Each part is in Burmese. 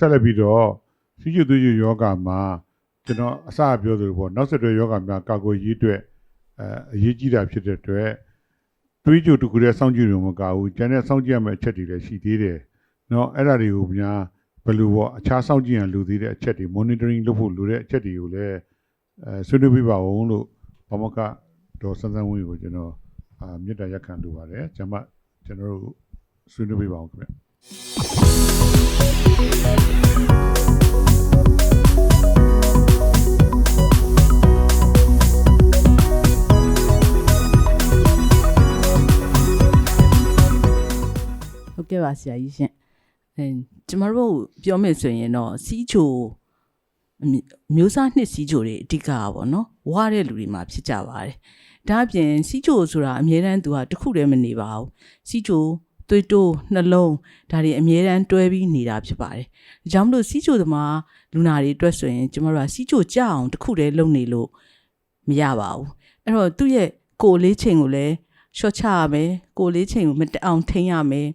ဆက်လက်ပြီးတော့စီးကျူသွေးကျူယောဂမှာကျွန်တော်အစပြောသလိုပေါ့နောက်ဆက်တွဲယောဂများကာကွယ်ရေးအတွက်အဲအရေးကြီးတာဖြစ်တဲ့အတွက်သွေးကျူတစ်ခုတည်းစောင့်ကြည့်ရုံမကဘူးကျန်တဲ့စောင့်ကြည့်ရမယ့်အချက်တွေလည်းရှိသေးတယ်เนาะအဲ့ဒါတွေကိုများဘယ်လိုပေါ့အခြားစောင့်ကြည့်ရန်လိုသေးတဲ့အချက်တွေ monitoring လုပ်ဖို့လိုတဲ့အချက်တွေကိုလည်းအဲဆွေးနွေးပြပါဦးလို့ဘမကဒေါ်စန်းစန်းဝင်းကိုကျွန်တော်အာမြစ်တာရက်ခံလိုပါတယ်ကျွန်မကျွန်တော်တို့ဆွေးနွေးပြပါဦးခင်ဗျ ဟုတ်ကဲ့ပါဆရာကြီးရှင်အဲကျမတို့ပြောမယ်ဆိုရင်တော့စီးချိုအမျိုးမျိုးစားနှစ်စီးချိုတွေအဓိကပါပေါ့နော်ဝါတဲ့လူတွေမှာဖြစ်ကြပါတယ်ဒါအပြင်စီးချိုဆိုတာအမြဲတမ်းသူကတစ်ခုတည်းမနေပါဘူးစီးချို သွေးတိုးနှလုံးဒါတွေအမြဲတမ်းတွဲပြီးနေတာဖြစ်ပါတယ်ဒါကြောင့်မလို့စီးချိုသမားလူနာတွေအတွက်ဆိုရင်ကျမတို့ကစီးချိုကြအောင်တစ်ခုတည်းလုပ်နေလို့မရပါဘူးအဲ့တော့သူ့ရဲ့ကိုယ်လေးချိန်ကိုလည်းရှော့ချရမယ်ကိုယ်လေးချိန်ကိုမတက်အောင်ထိန်းရမယ်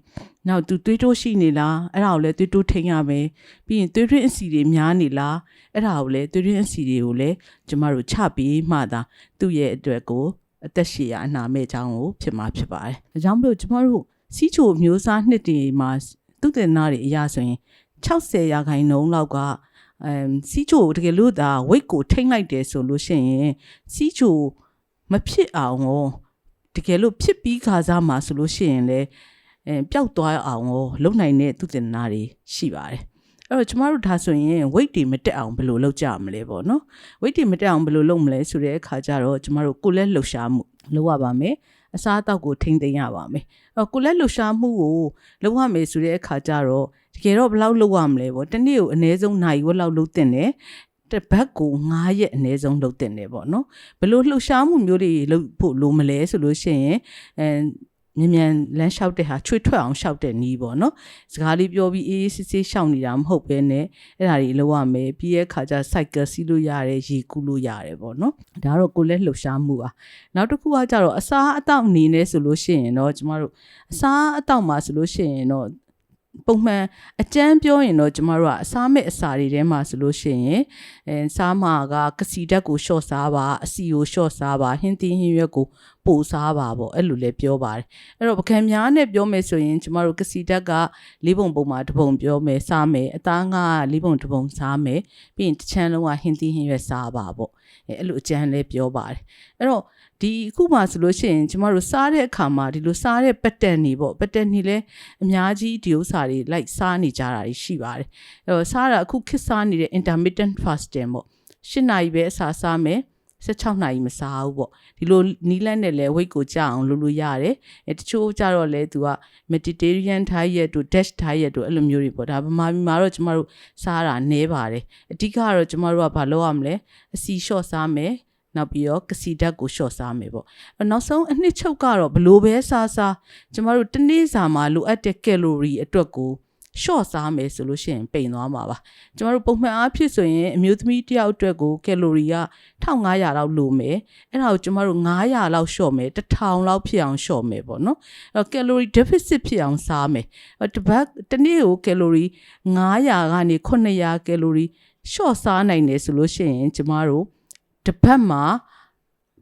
နောက်သူသွေးတိုးရှိနေလားအဲ့ဒါကိုလည်းသွေးတိုးထိန်းရမယ်ပြီးရင်သွေးရင်းအစီတွေများနေလားအဲ့ဒါကိုလည်းသွေးရင်းအစီတွေကိုလည်းကျမတို့ချပြီးမှသာသူ့ရဲ့အတွက်ကိုအသက်ရှည်ရအနာမဲ့ကြောင်းကိုဖြစ်မှာဖြစ်ပါတယ်ဒါကြောင့်မလို့ကျမတို့ စီးချိုမျိုးစားနှစ်တွေမှာသူတင်နာတွေအရာဆိုရင်60ရာခိုင်နှုန်းလောက်ကအမ်စီးချိုတကယ်လို့ဒါ weight ကိုထိန်းလိုက်တယ်ဆိုလို့ရှိရင်စီးချိုမဖြစ်အောင်ရောတကယ်လို့ဖြစ်ပြီးခါစားမှာဆိုလို့ရှိရင်လည်းအဲပျောက်သွားအောင်ကိုလုံနိုင်တဲ့သူတင်နာတွေရှိပါတယ်အဲ့တော့ကျမတို့ဒါဆိုရင် weight တွေမတက်အောင်ဘယ်လိုလုပ်ကြမလဲပေါ့နော် weight တွေမတက်အောင်ဘယ်လိုလုပ်မလဲဆိုတဲ့အခါကျတော့ကျမတို့ကိုယ်လက်လှုပ်ရှားမှုလုပ်ရပါမယ် အစားအသောက်ကိုထိမ့်သိမ်းရပါမယ်အဲ့တော့ကိုယ်လက်လှုပ်ရှားမှုကိုလုပ်ရမယ်ဆိုတဲ့အခါကျတော့တကယ်တော့ဘယ်လောက်လုပ်ရမလဲပေါ့တစ်နေ့ကိုအနည်းဆုံးနိုင်ဝက်လောက်လုပ်တင်တယ်တစ်ပတ်ကို9ရက်အနည်းဆုံးလုပ်တင်တယ်ပေါ့နော်ဘယ်လိုလှုပ်ရှားမှုမျိုးတွေလုပ်ဖို့လိုမလဲဆိုလို့ရှိရင်အဲ မြန်မြန်လမ်းလျှောက်တဲ့ဟာချွေထွက်အောင်လျှောက်တဲ့နီးပေါ့နော်စကားလေးပြောပြီးအေးအေးဆေးဆေးရှောက်နေတာမဟုတ်ပဲနဲ့အဲ့ဒါတွေလုပ်ရမယ်ပြီးရဲ့ခါကျ cycle စီးလို့ရတယ်ရေကူးလို့ရတယ်ပေါ့နော်ဒါကတော့ကိုယ်လက်လှုပ်ရှားမှုပါနောက်တစ်ခုကကြတော့အစားအသောက်အနေနဲ့ဆိုလို့ရှိရင်တော့ကျမတို့အစားအသောက်မှာဆိုလို့ရှိရင်တော့ ပုံမှန်အကျန်းပြောရင်တော့ကျမတို့ကအစားမဲ့အစာတွေထဲမှာဆိုလို့ရှိရင်အဲစားမှာကကစီဓာတ်ကိုရှော့စားပါအစီကိုရှော့စားပါဟင်းသီးဟင်းရွက်ကိုပိုစားပါပေါ့အဲ့လိုလည်းပြောပါတယ်အဲ့တော့ပကံများနဲ့ပြောမယ်ဆိုရင်ကျမတို့ကစီဓာတ်ကလေးပုံပုံမှာတစ်ပုံပြောမယ်စားမယ်အသားငါကလေးပုံတစ်ပုံစားမယ်ပြီးရင်တစ်ချမ်းလုံးကဟင်းသီးဟင်းရွက်စားပါပေါ့အဲအဲ့လိုအကျန်းလည်းပြောပါတယ်အဲ့တော့ ဒီအခုမှဆိုလို့ရှိရင်ကျမတို့စားတဲ့အခါမှာဒီလိုစားတဲ့ pattern တွေပေါ့ pattern တွေလည်းအများကြီးဒီဥစ္စာတွေလိုက်စားနေကြတာတွေရှိပါတယ်အဲ့တော့စားတာအခုခစ်စားနေတဲ့ intermittent fasting ပေါ့၈နာရီပဲအစာစားမယ်16နာရီမစားဘူးပေါ့ဒီလိုနီးလန်းနဲ့လဲ weight ကိုကြအောင်လုပ်လို့ရတယ်အဲတချို့ကြတော့လဲသူက Mediterranean diet တို့ Dutch diet တို့အဲ့လိုမျိုးတွေပေါ့ဒါဗမာပြည်မှာတော့ကျမတို့စားတာနည်းပါတယ်အဓိကကတော့ကျမတို့ကဘာလုပ်ရမလဲအစီလျှော့စားမယ် နောက်ပြီးတော့ကစီဓာတ်ကိုလျှော့စားမယ်ပေါ့အဲ့နောက်ဆုံးအနှစ်ချုပ်ကတော့ဘလို့ပဲစားစားကျမတို့တစ်နေ့စာမှာလိုအပ်တဲ့ကယ်လိုရီအတွက်ကိုရှော့စားမယ်ဆိုလို့ရှိရင်ပိန်သွားမှာပါကျမတို့ပုံမှန်အားဖြင့်ဆိုရင်အမျိုးသမီးတစ်ယောက်အတွက်ကိုကယ်လိုရီက1500လောက်လိုမယ်အဲ့ဒါကိုကျမတို့900လောက်လျှော့မယ်1000လောက်ဖြစ်အောင်လျှော့မယ်ပေါ့နော်အဲ့တော့ကယ်လိုရီ deficit ဖြစ်အောင်စားမယ်အဲ့တစ်ပတ်တစ်နေ့ကိုကယ်လိုရီ900ကနေ900ကယ်လိုရီလျှော့စားနိုင်တယ်ဆိုလို့ရှိရင်ကျမတို့ တစ်ပတ်မှာ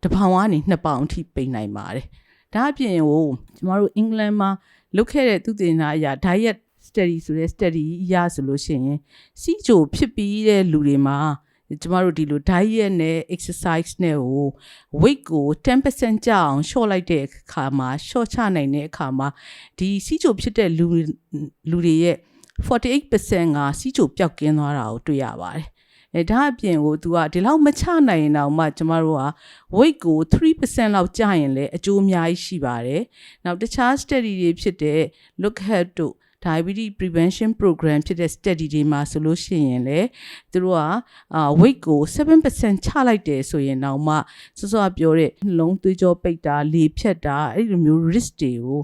တစ်ပေါင်ကနေနှစ်ပေါင်အထိပိန်နိုင်ပါတယ်ဒါအပြင်ကိုကျမတို့အင်္ဂလန်မှာလုပ်ခဲ့တဲ့သူတင်နာအရာ diet study ဆိုတဲ့ study အရဆိုလို့ရှိရင်စီချိုဖြစ်ပြီးတဲ့လူတွေမှာကျမတို့ဒီလို diet နဲ့ exercise နဲ့ဟို weight ကို10%ကျအောင် short လိုက်တဲ့အခါမှာ short ချနိုင်တဲ့အခါမှာဒီစီချိုဖြစ်တဲ့လူလူတွေရဲ့48%ကစီချိုပျောက်ကင်းသွားတာကိုတွေ့ရပါတယ် အဲဒါအပြင်ကို तू ကဒီလောက်မချနိုင်ရင်တော့မှကျမတို့က weight ကို3%လောက်ကျရင်လည်းအကျိုးအများကြီးရှိပါတယ်။နောက်တခြား study တွေဖြစ်တဲ့ look ahead တို့ diabetes prevention program ဖြစ်တဲ့ study တွေမှာဆိုလို့ရှိရင်လေသူတို့ကအာ weight ကို7%ချလိုက်တယ်ဆိုရင်တော့မှစောစောကပြောတဲ့နှလုံးသွေးကြောပိတ်တာလေဖြတ်တာအဲ့လိုမျိုး risk တွေကို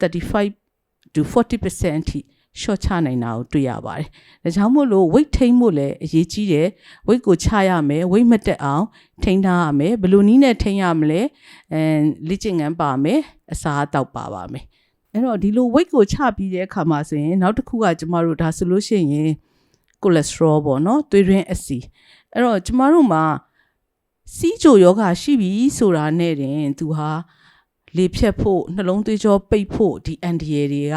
35 to 40%အထိ short ချနိုင်တာကိုတွေ့ရပါတယ်။ဒါကြောင့်မို့လို့ weight ထိန်းဖို့လည်းအရေးကြီးတယ်။ weight ကိုချရမယ်။ weight မတက်အောင်ထိန်းထားရမယ်။ဘယ်လိုနည်းနဲ့ထိန်းရမလဲ။အဲလေ့ကျင့်ခန်းပါမယ်။အစားအသောက်ပါပါမယ်။အဲ့တော့ဒီလို weight ကိုချပြီးတဲ့အခါမှာဆိုရင်နောက်တစ်ခုကကျမတို့ဒါဆိုလို့ရှိရင် cholesterol ပေါ့နော်သွေးရင်းအဆီအဲ့တော့ကျမတို့မှာစီးချိုယောဂရှိပြီဆိုတာနဲ့တင်သူဟာလေဖြတ်ဖို့နှလုံးသွေးကြောပိတ်ဖို့ဒီအန်ဒီယေတွေက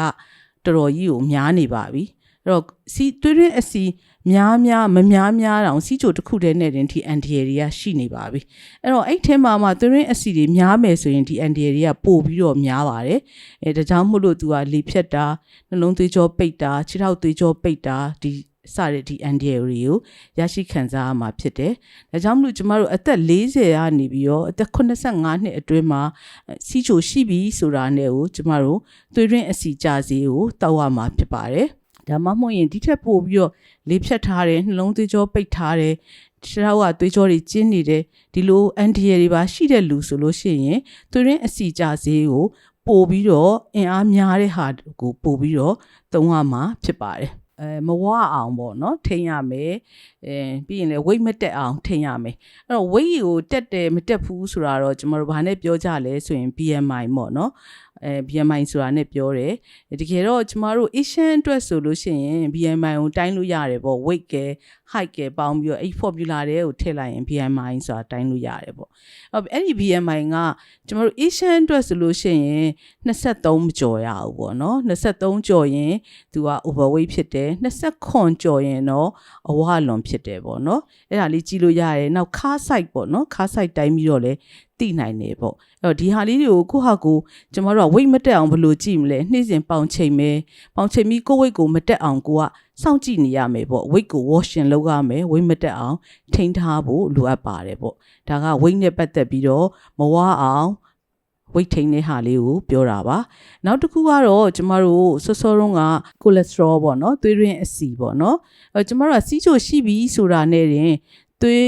တော်တော်ကြီးကိုများနေပါပြီအဲ့တော့စီသွေးရင်းအဆီများများမများများတောင်စီးချိုတစ်ခုတည်းနဲ့တင်ဒီအန်ဒီယေတွေကရှိနေပါပြီအဲ့တော့အဲ့ထဲမှာမှသွေးရင်းအဆီတွေများမယ်ဆိုရင်ဒီအန်ဒီယေတွေကပို့ပြီးတော့များပါတယ်အဲဒါကြောင့်မို့လို့သူကလေဖြတ်တာနှလုံးသွေးကြောပိတ်တာခြေထောက်သွေးကြောပိတ်တာဒီ စတဲ့ဒီအန်ဒီယေတွေကိုရရှိခံစားရမှာဖြစ်တယ်။ဒါကြောင့်မလို့ကျမတို့အသက်40ကနေပြီးတော့အသက်85နှစ်အတွင်းမှာစီးချိုရှိပြီဆိုတာနဲ့ကိုကျမတို့သွေးရင်းအစီကြစေကိုတောက်ရမှာဖြစ်ပါတယ်။ဒါမှမဟုတ်ရင်ဒီထက်ပိုပြီးတော့လေဖြတ်ထားတယ်နှလုံးသွေးကြောပိတ်ထားတယ်ခြေထောက်ကသွေးကြောတွေကျင်းနေတယ်ဒီလိုအန်ဒီယေတွေပါရှိတဲ့လူဆိုလို့ရှိရင်သွေးရင်းအစီကြစေကိုပို့ပြီးတော့အင်အားများတဲ့ဟာကိုပို့ပြီးတော့သုံးရမှာဖြစ်ပါတယ် အဲမဝအောင်ပေါ့နော်ထိန်ရမယ်အဲပြီးရင်လည်း weight မတက်အောင်ထိန်ရမယ်အဲ့တော့ weight ကိုတက်တယ်မတက်ဘူးဆိုတာတော့ကျွန်တော်တို့ဘာနဲ့ပြောကြလဲဆိုရင် BMI ပေါ့နော် အဲ BMI ဆိုတာနဲ့ပြောတယ်တကယ်တော့ကျမတို့ Asian အတွက်ဆိုလို့ရှိရင် BMI ကိုတိုင်းလို့ရတယ်ပေါ့ weight က height ကပေါင်းပြီးတော့အဲ့ formula တွေကိုထည့်လိုက်ရင် BMI ဆိုတာတိုင်းလို့ရတယ်ပေါ့အဲ့ဒီ BMI ကကျမတို့ Asian အတွက်ဆိုလို့ရှိရင်23မကျော်ရဘူးပေါ့နော်23ကျော်ရင်သူက overweight ဖြစ်တယ်29ကျော်ရင်တော့အဝလွန်ဖြစ်တယ်ပေါ့နော်အဲ့ဒါလေးကြည့်လို့ရတယ်နောက် car site ပေါ့နော် car site တိုင်းပြီးတော့လည်း သိနိုင်တယ်ပေါ့အဲ့တော့ဒီဟာလေးတွေကိုကိုယ့်ဟာကိုယ်ကျမတို့က weight မတက်အောင်ဘယ်လိုကြည့်မလဲနှိမ့်စင်ပေါင်ချိန်မယ်ပေါင်ချိန်ပြီးကိုယ့် weight ကိုမတက်အောင်ကိုကစောင့်ကြည့်နေရမယ်ပေါ့ weight ကို washing လုပ်ရမယ် weight မတက်အောင်ထိန်းထားဖို့လိုအပ်ပါတယ်ပေါ့ဒါက weight နဲ့ပတ်သက်ပြီးတော့မဝအောင် weight ထိန်းတဲ့ဟာလေးကိုပြောတာပါနောက်တစ်ခုကတော့ကျမတို့စောစောတုန်းက cholesterol ပေါ့နော်သွေးရင်းအဆီပေါ့နော်အဲကျမတို့ကစီးချိုရှိပြီဆိုတာနဲ့တင်သွေး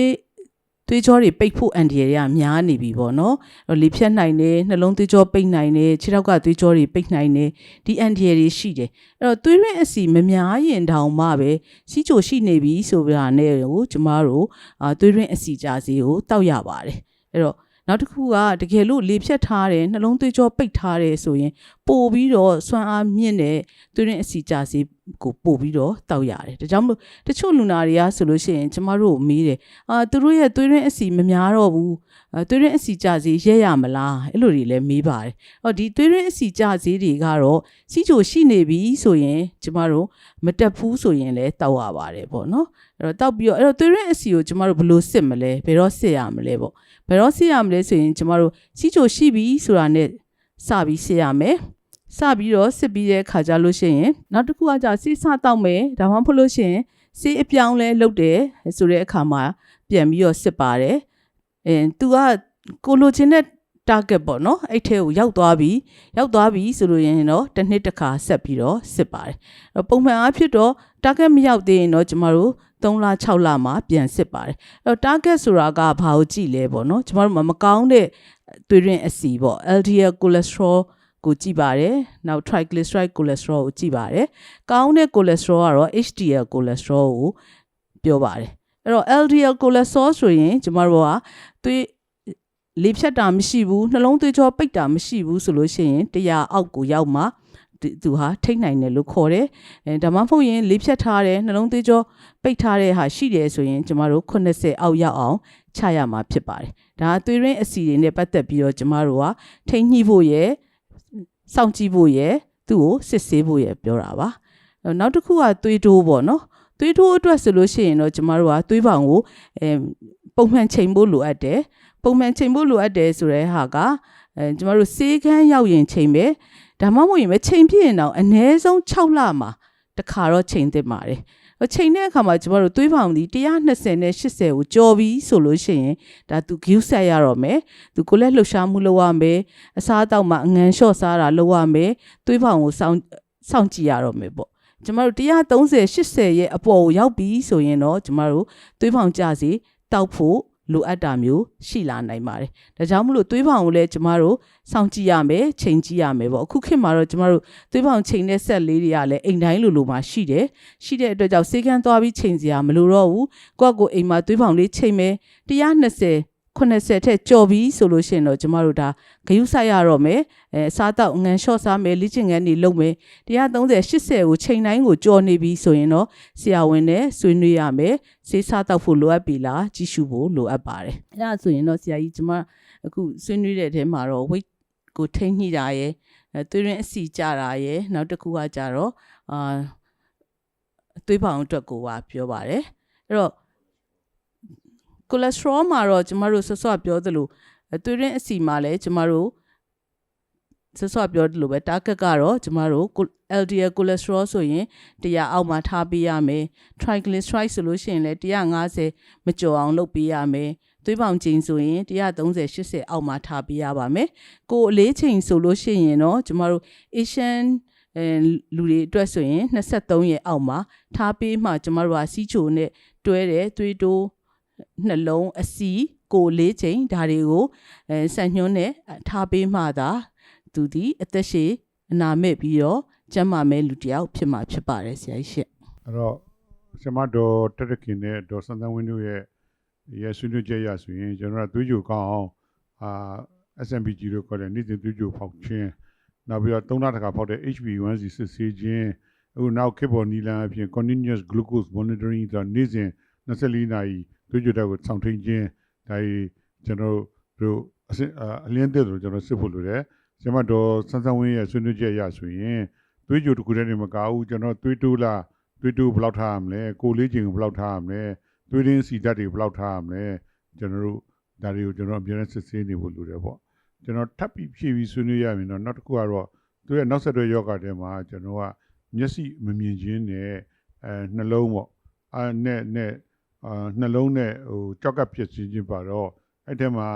သွေးကြောတွေပိတ်ဖို့အန်ဒီရတွေကများနေပြီပေါ့နော်အဲ့တော့လေဖြတ်နိုင်တယ်နှလုံးသွေးကြောပိတ်နိုင်တယ်ခြေထောက်ကသွေးကြောတွေပိတ်နိုင်တယ်ဒီအန်ဒီရတွေရှိတယ်အဲ့တော့သွေးရင်းအဆီမများရင်တောင်မှပဲစီးချိုရှိနေပြီဆိုပြတာနဲ့ကိုကျမတို့အာသွေးရင်းအဆီကြစီကိုတောက်ရပါတယ်အဲ့တော့ နောက်တစ်ခုကတကယ်လို့လေဖြတ်ထားတယ်နှလုံးသွေးကြောပိတ်ထားတယ်ဆိုရင်ပို့ပြီးတော့ဆွမ်းအားမြင့်တဲ့သွေးရင်းအဆီကြစီကိုပို့ပြီးတော့တောက်ရတယ်ဒါကြောင့်မလို့တချို့လူနာတွေကဆိုလို့ရှိရင်ကျမတို့ကိုမေးတယ်အာသူတို့ရဲ့သွေးရင်းအဆီမများတော့ဘူးအဲသွေးရင်းအဆီကြစီရဲရမလားအဲ့လိုတွေလည်းမေးပါတယ်ဟောဒီသွေးရင်းအဆီကြစီတွေကတော့စီးချိုရှိနေပြီဆိုရင်ကျမတို့မတက်ဘူးဆိုရင်လည်းတောက်ရပါတယ်ပေါ့နော်အဲ့တော့တောက်ပြီးတော့အဲ့တော့သွေးရင်းအဆီကိုကျမတို့ဘယ်လိုစစ်မလဲဘယ်တော့စစ်ရမလဲပေါ့ ဘယ်တော့စစ်ရမလဲဆိုရင်ကျမတို့စီးချိုရှိပြီဆိုတာနဲ့စပြီးစစ်ရမယ်စပြီးတော့စစ်ပြီးတဲ့ခါကြလို့ရှိရင်နောက်တစ်ခုကじゃစီးစတောက်မယ်ဒါမှမဟုတ်လို့ရှိရင်စီးအပြောင်းလဲလုပ်တယ်ဆိုတဲ့အခါမှာပြန်ပြီးတော့စစ်ပါတယ်အဲသူကကိုလိုချင်တဲ့ target ပေါ့နော်အဲ့ထဲကိုရောက်သွားပြီရောက်သွားပြီဆိုလို့ရင်တော့တစ်နှစ်တစ်ခါဆက်ပြီးတော့စစ်ပါတယ်အဲ့တော့ပုံမှန်အားဖြင့်တော့ target မရောက်သေးရင်တော့ကျမတို့ 3လ6လမှာပြန်စစ်ပါတယ်အဲ့တော့ target ဆိုတာကဘာကိုကြည့်လဲပေါ့နော်ကျမတို့မကောင်းတဲ့သွေးရင်းအဆီပေါ့ LDL cholesterol ကိုကြည့်ပါတယ်နောက် triglyceride cholesterol ကိုကြည့်ပါတယ်ကောင်းတဲ့ cholesterol ကတော့ HDL cholesterol ကိုပြောပါတယ်အဲ့တော့ LDL cholesterol ဆိုရင်ကျမတို့ကသွေးလေဖြတ်တာမရှိဘူးနှလုံးသွေးကြောပိတ်တာမရှိဘူးဆိုလို့ရှိရင်100အောက်ကိုရောက်မှဒီ သူဟာထိတ်နိုင်တယ်လို့ခေါ်တယ်အဲဒါမှမဟုတ်ရင်လေဖြတ်ထားတယ်နှလုံးသွေးကြောပိတ်ထားတဲ့ဟာရှိတယ်ဆိုရင်ကျမတို့80အောက်ရောက်အောင်ချရမှာဖြစ်ပါတယ်ဒါကသွေးရင်းအဆီတွေနဲ့ပတ်သက်ပြီးတော့ကျမတို့ကထိန်းညှိဖို့ရယ်စောင့်ကြည့်ဖို့ရယ်သူ့ကိုစစ်ဆေးဖို့ရယ်ပြောတာပါအဲ့နောက်တစ်ခုကသွေးတိုးပေါ့နော်သွေးတိုးအတွက်ဆိုလို့ရှိရင်တော့ကျမတို့ကသွေးပေါင်ကိုအဲပုံမှန်ချိန်ဖို့လိုအပ်တယ်ပုံမှန်ချိန်ဖို့လိုအပ်တယ်ဆိုတဲ့ဟာကအဲကျမတို့စေးခန်းရောက်ရင်ချိန်ပဲ ဒါမှမဟုတ်ရင်ပဲချိန်ပြည့်ရင်တော့အနည်းဆုံး6လမှာတစ်ခါတော့ချိန်သင့်ပါတယ်အချိန်တဲ့အခါမှာကျမတို့သွေးပေါင်ဒီ120နဲ့80ကိုကြော်ပြီးဆိုလို့ရှိရင်ဒါသူ view set ရတော့မယ်သူကိုလည်းလှုပ်ရှားမှုလုပ်ရမယ်အစားအသောက်မှာအငန်လျှော့စားတာလုပ်ရမယ်သွေးပေါင်ကိုစောင့်စောင့်ကြည့်ရတော့မယ်ပေါ့ကျမတို့130 80ရဲ့အပေါ်ကိုရောက်ပြီဆိုရင်တော့ကျမတို့သွေးပေါင်ကြစီတောက်ဖို့ လိုအပ်တာမျိုးရှိလာနိုင်ပါတယ်။ဒါကြောင့်မလို့သွေးပေါင်ကိုလည်းကျမတို့စောင့်ကြည့်ရမယ်၊ချိန်ကြည့်ရမယ်ပေါ့။အခုခေတ်မှာတော့ကျမတို့သွေးပေါင်ချိန်တဲ့ဆက်လေးတွေကလည်းအိမ်တိုင်းလိုလိုမှာရှိတယ်။ရှိတဲ့အတွက်ကြောင့်စေကန်းသွားပြီးချိန်စရာမလိုတော့ဘူး။ကိုယ့်ကိုယ်အိမ်မှာသွေးပေါင်လေးချိန်မယ်120 80ထက်ကျော်ပြီးဆိုလို့ရှိရင်တော့ကျမတို့ဒါဂယုစိုက်ရတော့မယ်အဲစားတော့ငန်လျှော့စားမယ်လိကျင်ငန်းတွေလုပ်မယ်130 80ကိုချိန်တိုင်းကိုကျော်နေပြီဆိုရင်တော့ဆရာဝန်နဲ့ဆွေးနွေးရမယ်စေးစားတော့ဖို့လိုအပ်ပြီလားကြည့်ရှုဖို့လိုအပ်ပါတယ်အဲဒါဆိုရင်တော့ဆရာကြီးကျမအခုဆွေးနွေးတဲ့အထဲမှာတော့ weight ကိုထိန်းညှိတာရယ်အဲသွေးရင်းအစီကြတာရယ်နောက်တစ်ခုကကြတော့အာသွေးပေါင်အတွက်ကိုပါပြောပါတယ်အဲ့တော့ ကိုလက်စထရောမှာတော့ကျမတို့ဆွဆွပြောသလိုအသွေးရင်းအစီမှာလည်းကျမတို့ဆွဆွပြောသလိုပဲ target ကတော့ကျမတို့ LDL cholesterol ဆိုရင်100အောက်မှာထားပေးရမယ် triglyceride ဆိုလို့ရှိရင်လည်း150မကျော်အောင်လုပ်ပေးရမယ်သွေးပေါင်ချိန်ဆိုရင်130 80အောက်မှာထားပေးရပါမယ်ကိုယ်အလေးချိန်ဆိုလို့ရှိရင်တော့ကျမတို့ Asian အဲလူတွေအတွက်ဆိုရင်23ရဲ့အောက်မှာထားပေးမှကျမတို့ကစီးချိုနဲ့တွဲတယ်သွေးတိုး နှလုံးအစီကိုယ်လေးချိန်ဒါတွေကိုအဲဆက်ညွှန်းနဲ့ထားပေးမှသာသူဒီအသက်ရှည်အနာမဲ့ပြီးတော့ကျန်းမာမဲ့လူတစ်ယောက်ဖြစ်မှာဖြစ်ပါတယ်ဆရာကြီးရှင့်အဲ့တော့ဆရာမတော်တက်တခင်နဲ့ဒေါ်စန်းသန်းဝင်းတို့ရဲ့ရဲ့ဆွေးနွေးချက်ရဆိုရင်ကျွန်တော်တို့ကသွေးကြိုကောင်းအောင်အာ SMPG လို့ခေါ်တဲ့နေ့စဉ်သွေးကြိုဖောက်ခြင်းနောက်ပြီးတော့သုံးလတစ်ခါဖောက်တဲ့ HB1C စစ်ဆေးခြင်းအခုနောက်ခေတ်ပေါ်နီလန်အပြင် continuous glucose monitoring ဆိုတော့နေ့စဉ် 24နာရီသွေးကြိုတက်ကိုစောင့်ထိန်ခြင်းဒါကြီးကျွန်တော်တို့အစအာအလင်းသက်လို့ကျွန်တော်စစ်ဖို့လိုတယ်ဆရာမတော်စန်းစန်းဝင်းရဲ့ဆွေးနွေးချက်ရဆိုရင်သွေးကြိုတစ်ခုတည်းနေမကဘူးကျွန်တော်သွေးတိုးလားသွေးတိုးဘယ်လောက်ထားရမလဲကိုယ်လေးချိန်ကိုဘယ်လောက်ထားရမလဲသွေးရင်းစီဓာတ်တွေဘယ်လောက်ထားရမလဲကျွန်တော်တို့ဒါတွေကိုကျွန်တော်အများနဲ့စစ်ဆေးနေဖို့လိုတယ်ပေါ့ကျွန်တော်ထပ်ပြီးဖြည့်ပြီးဆွေးနွေးရရင်တော့နောက်တစ်ခုကတော့သူရဲ့နောက်ဆက်တွဲယောဂတဲ့မှာကျွန်တော်ကမျက်စိမမြင်ခြင်းနဲ့အဲနှလုံးပေါ့အဲနဲ့နဲ့ အာနှလုံးနဲ့ဟိုကြောက်ကပ်ဖြစ်ခြင်းပါတော့အဲ့ထဲမှာ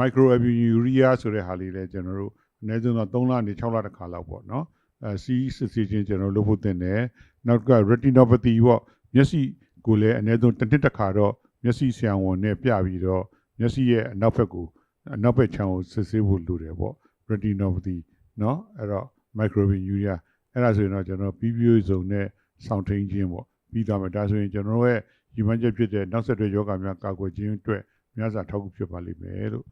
microalbuminuria ဆိုတဲ့ဟာလေးလည်းကျွန်တော်တို့အနည်းဆုံးတော့3လနေ6လတစ်ခါလောက်ပေါ့နော်အဲစီးစစ်ဆေးခြင်းကျွန်တော်လုပ်ဖို့တင်တယ် နောက်က retinopathy ပေါ့မျက်စိကိုလည်းအနည်းဆုံးတစ်နှစ်တစ်ခါတော့မျက်စိဆံဝန်နဲ့ပြပြီးတော့မျက်စိရဲ့အနောက်ဘက်ကိုအနောက်ဘက်ခြမ်းကိုစစ်ဆေးဖို့လိုတယ်ပေါ့ retinopathy เนาะအဲ့တော့ microbinuria အဲ့ဒါဆိုရင်တော့ကျွန်တော်ပြီးပြည့်စုံနဲ့စောင့်ထိန်ခြင်းပေါ့ပြီးသွားမယ်ဒါဆိုရင်ကျွန်တော်ရဲ့ ဒီမှချက်ဖြစ်တဲ့နောက်ဆက်တွဲယောဂများကာကွယ်ခြင်းအတွက်များစွာထောက်ကူဖြစ်ပါလိမ့်မယ်လို့